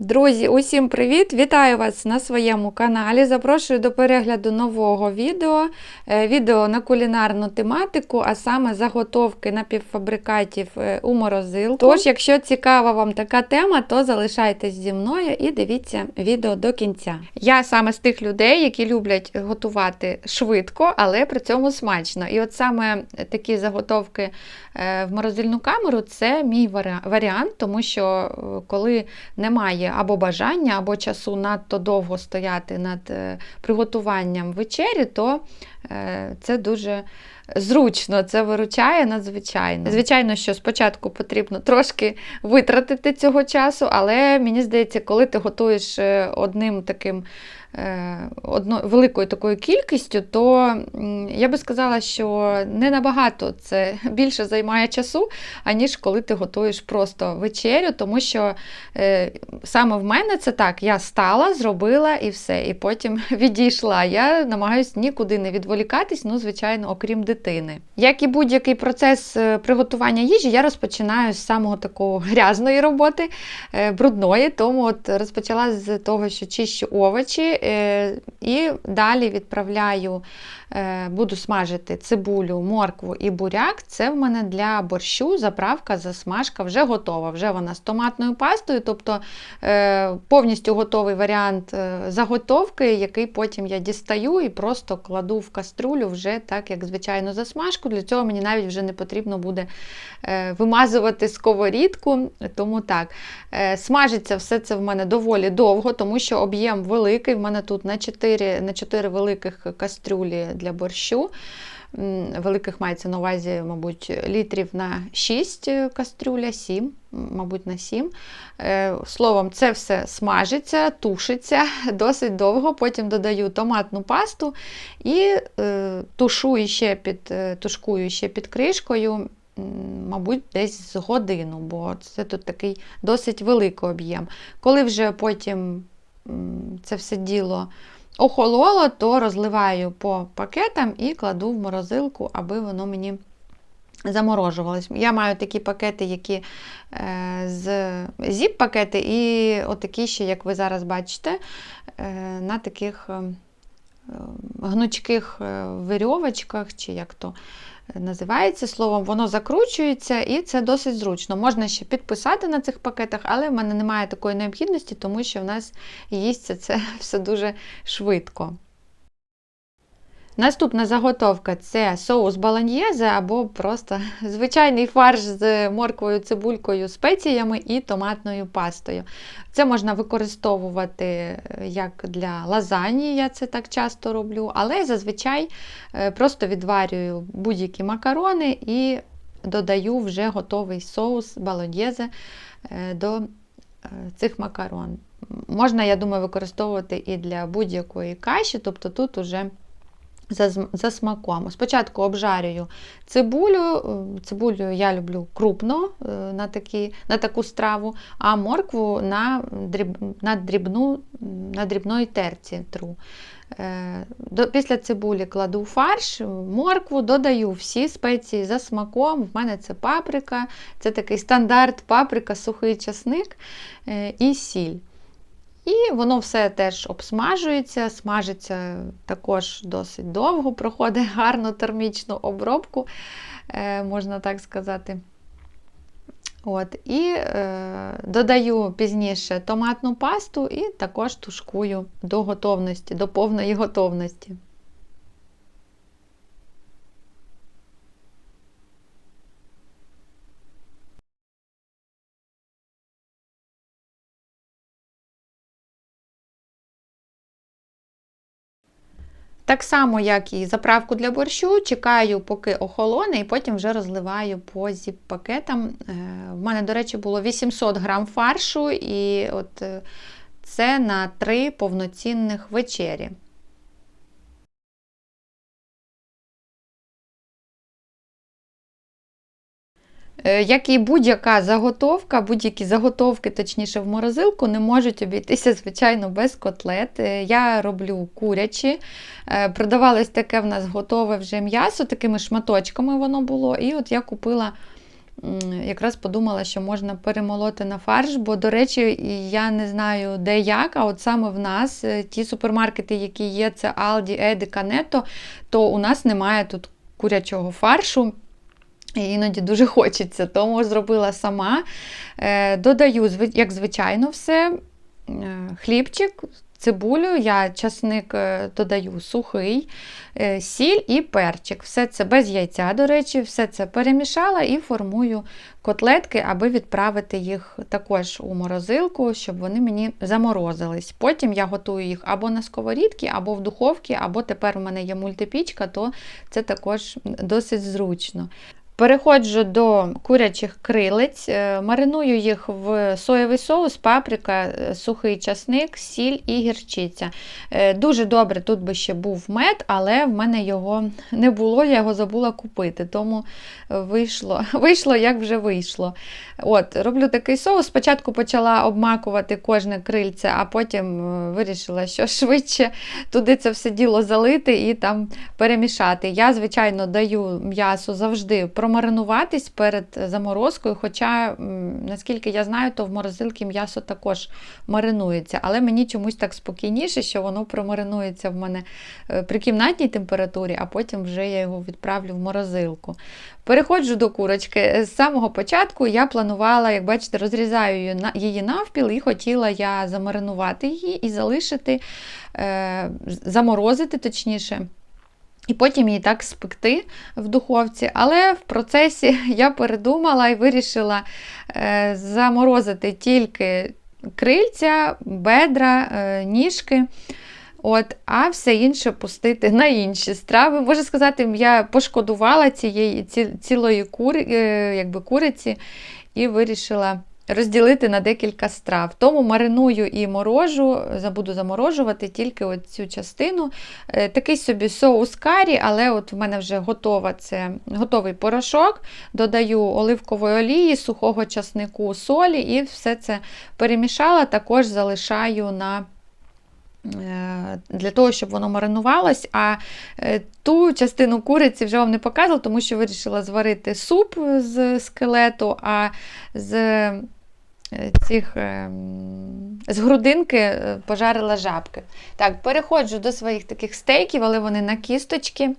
Друзі, усім привіт! Вітаю вас на своєму каналі. Запрошую до перегляду нового відео. Е, Відео на кулінарну тематику, а саме заготовки напівфабрикатів е, у морозилку. Тож, якщо цікава вам така тема, то залишайтесь зі мною і дивіться відео до кінця. Я саме з тих людей, які люблять готувати швидко, але при цьому смачно. І от саме такі заготовки е, в морозильну камеру це мій варіант, тому що коли немає або бажання, або часу надто довго стояти над е, приготуванням вечері, то е, це дуже зручно, це виручає надзвичайно. Звичайно, що спочатку потрібно трошки витратити цього часу, але мені здається, коли ти готуєш е, одним таким одно, великою такою кількістю, то я би сказала, що не набагато це більше займає часу, аніж коли ти готуєш просто вечерю, тому що е, саме в мене це так: я стала, зробила і все, і потім відійшла. Я намагаюся нікуди не відволікатись, ну, звичайно, окрім дитини. Як і будь-який процес е, приготування їжі, я розпочинаю з самого такого грязної роботи, е, брудної, тому от розпочала з того, що чищу овочі, е, і далі відправляю, е, буду смажити цибулю, моркву і буряк. Це в мене для борщу заправка, засмажка вже готова. Вже вона з томатною пастою, тобто е, повністю готовий варіант е, заготовки, який потім я дістаю і просто кладу в каструлю вже так, як звичайну засмажку. Для цього мені навіть вже не потрібно буде е, вимазувати сковорідку. Тому так, е, смажиться все це в мене доволі довго, тому що об'єм великий. Тут на 4, на 4 великих кастрюлі для борщу. Великих мається на увазі, мабуть, літрів на 6 кастрюля, 7, мабуть, на 7. Е, Словом, це все смажиться, тушиться досить довго. Потім додаю томатну пасту і е, тушую ще під, е, тушкую ще під кришкою, мабуть, десь з годину, бо це тут такий досить великий об'єм. Коли вже потім це все діло охололо, то розливаю по пакетам і кладу в морозилку, аби воно мені заморожувалось. Я маю такі пакети, які е, з зіп-пакети, і отакі ще, як ви зараз бачите, е, на таких е, е, гнучких е, вирьовочках, чи як то називається словом, воно закручується і це досить зручно. Можна ще підписати на цих пакетах, але в мене немає такої необхідності, тому що в нас їсться це все дуже швидко. Наступна заготовка це соус баланьєзе або просто звичайний фарш з морквою, цибулькою, спеціями і томатною пастою. Це можна використовувати е, як для лазані, я це так часто роблю, але зазвичай е, просто відварюю будь-які макарони і додаю вже готовий соус баланьєзе е, до цих макарон. Можна, я думаю, використовувати і для будь-якої каші, тобто тут уже за, за смаком. Спочатку обжарюю цибулю. е, Цибулю я люблю крупно е, на, такі, на таку страву, а моркву на, дріб, на, дрібну, на дрібної терці тру. Е, після цибулі кладу фарш, моркву, додаю всі спеції за смаком. В мене це паприка, це такий стандарт паприка, сухий часник і сіль. І воно все теж обсмажується, смажиться також досить довго, проходить гарну термічну обробку, е, можна так сказати. От, І е, додаю пізніше томатну пасту і також тушкую до готовності, до повної готовності. Так само, як і заправку для борщу, чекаю, поки охолоне, і потім вже розливаю по зіп-пакетам. Е, В мене, до речі, було 800 грам фаршу, і от е, це на три повноцінних вечері. Як і будь-яка заготовка, будь-які заготовки, точніше, в морозилку, не можуть обійтися, звичайно, без котлет. Е, Я роблю курячі. Е, Продавалось таке в нас готове вже м'ясо, такими шматочками воно було. І от я купила якраз подумала, що можна перемолоти на фарш, бо, до речі, я не знаю де як, а от саме в нас е, ті супермаркети, які є, це Aldi, Edeka, Netto, то у нас немає тут курячого фаршу. Іноді дуже хочеться, тому зробила сама. Е, Додаю, як звичайно, все. Е, Хлібчик, цибулю, я часник е, додаю сухий, сіль і перчик. Все це без яйця, до речі, все це перемішала і формую котлетки, аби відправити їх також у морозилку, щоб вони мені заморозились. Потім я готую їх або на сковорідці, або в духовці, або тепер у мене є мультипічка, то це також досить зручно. Переходжу до курячих крилиць, е, мариную їх в соєвий соус, паприка, е, сухий часник, сіль і гірчиця. Е, Дуже добре, тут би ще був мед, але в мене його не було, я його забула купити, тому вийшло, вийшло як вже вийшло. От, Роблю такий соус. Спочатку почала обмакувати кожне крильце, а потім вирішила, що швидше туди це все діло залити і там перемішати. Я, звичайно, даю м'ясу завжди промаринуватись перед заморозкою, хоча, наскільки я знаю, то в морозилці м'ясо також маринується. Але мені чомусь так спокійніше, що воно промаринується в мене е, при кімнатній температурі, а потім вже я його відправлю в морозилку. Переходжу до курочки. З самого початку я планувала, як бачите, розрізаю її навпіл і хотіла я замаринувати її і залишити, е, заморозити точніше. І потім її так спекти в духовці. Але в процесі я передумала і вирішила е, заморозити тільки крильця, бедра, е, ніжки. От, а все інше пустити на інші страви. Можна сказати, я пошкодувала цієї ці, цілої кури, е, якби куриці і вирішила розділити на декілька страв. Тому мариную і морожу, забуду заморожувати тільки от цю частину. Е, Такий собі соус карі, але от в мене вже готова це, готовий порошок. Додаю оливкової олії, сухого часнику, солі і все це перемішала, також залишаю на е, для того, щоб воно маринувалось. А е, ту частину куриці вже вам не показувала, тому що вирішила зварити суп з скелету, а з цих е, з грудинки е, пожарила жабки. Так, переходжу до своїх таких стейків, але вони на кісточки.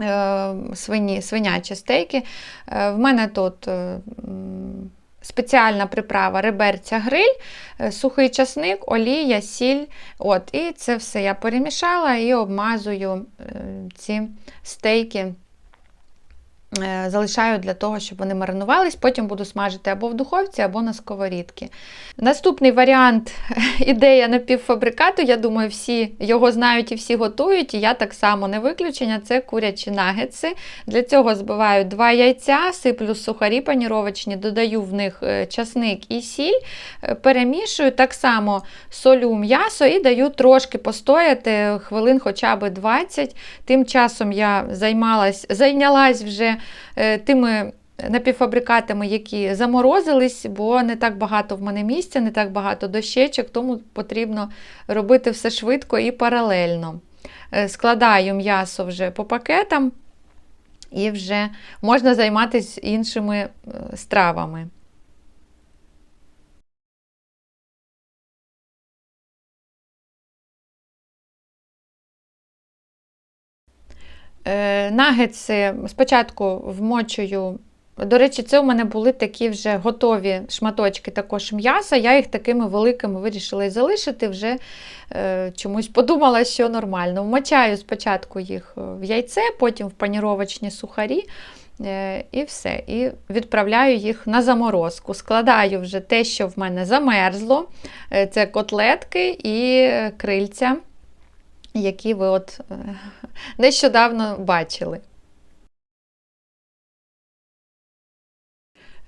е, Свині, свинячі стейки. Е, В мене тут спеціальна приправа реберця гриль, сухий часник, олія, сіль. От, І це все я перемішала і обмазую ці стейки. Е, Залишаю для того, щоб вони маринувались, потім буду смажити або в духовці, або на сковорідці. Наступний варіант ідея напівфабрикату, я думаю, всі його знають і всі готують, і я так само не виключення, це курячі нагетси. Для цього збиваю два яйця, сиплю сухарі паніровочні, додаю в них е, часник і сіль, е, перемішую, так само солю м'ясо і даю трошки постояти, хвилин хоча б 20. Тим часом я займалась, зайнялась вже тими напівфабрикатами, які заморозились, бо не так багато в мене місця, не так багато дощечок, тому потрібно робити все швидко і паралельно. Е, Складаю м'ясо вже по пакетам і вже можна займатися іншими е, стравами. Нагетси спочатку вмочую. До речі, це у мене були такі вже готові шматочки також м'яса. Я їх такими великими вирішила і залишити. Вже е, чомусь подумала, що нормально. Вмочаю спочатку їх в яйце, потім в паніровочні сухарі. е, І все. І відправляю їх на заморозку. Складаю вже те, що в мене замерзло. Е, Це котлетки і е, крильця, які ви от е, нещодавно бачили.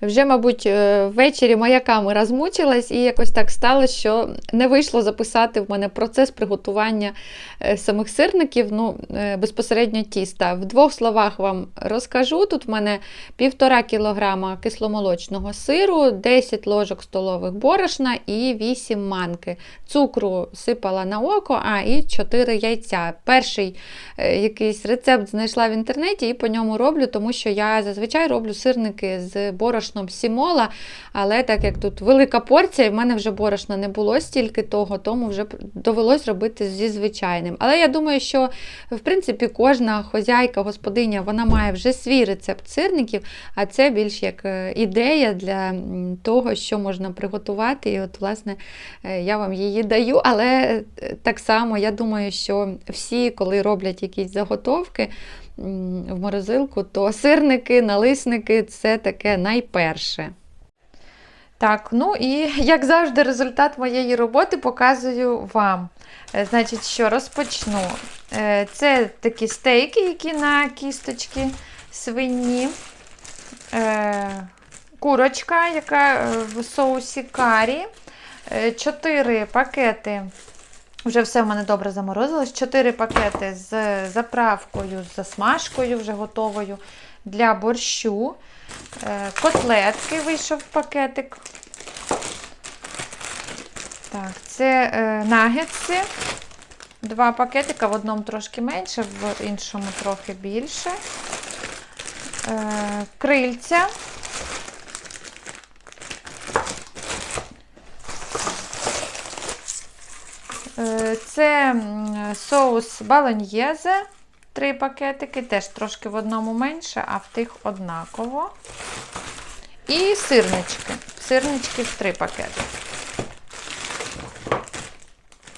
Вже, мабуть, е, ввечері моя камера змучилась, і якось так сталося, що не вийшло записати в мене процес приготування е, самих сирників, ну, е, безпосередньо тіста. В двох словах вам розкажу. Тут в мене півтора кілограма кисломолочного сиру, 10 ложок столових борошна і 8 манки. Цукру сипала на око, а і 4 яйця. Перший якийсь рецепт знайшла в інтернеті і по ньому роблю, тому що я зазвичай роблю сирники з борошном сімола, але так як тут велика порція, і в мене вже борошна не було стільки того, тому вже довелось робити зі звичайним. Але я думаю, що в принципі кожна хозяйка, господиня, вона має вже свій рецепт сирників, а це більш як е, ідея для того, що можна приготувати. І от, власне, е, я вам її даю, але е, так само я думаю, що всі, коли роблять якісь заготовки в морозилку, то сирники, налисники це таке найперше. Так, ну і як завжди, результат моєї роботи показую вам. Е, Значить, що розпочну. Е, Це такі стейки, які на кісточки свині. Е, Курочка, яка в соусі карі. Е, Чотири пакети. Вже все в мене добре заморозилось. Чотири пакети з заправкою, з засмажкою вже готовою для борщу. Е, Котлетки вийшов пакетик. Так, це е, нагетси. Два пакетика, в одному трошки менше, в іншому трохи більше. Е, крильця. Е, Це соус баланьєзе. Три пакетики, теж трошки в одному менше, а в тих однаково. І сирнички. Сирнички в три пакети.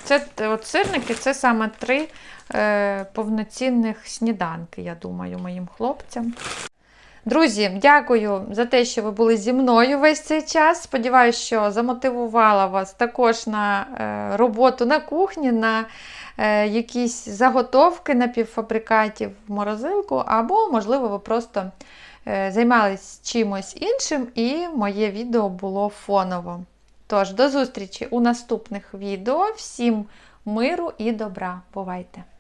Це от сирники це саме три е, повноцінних сніданки, я думаю, моїм хлопцям. Друзі, дякую за те, що ви були зі мною весь цей час. Сподіваюсь, що замотивувала вас також на е, роботу на кухні, на е, якісь заготовки напівфабрикатів в морозилку, або, можливо, ви просто е, займались чимось іншим, і моє відео було фоново. Тож, до зустрічі у наступних відео. Всім миру і добра. Бувайте!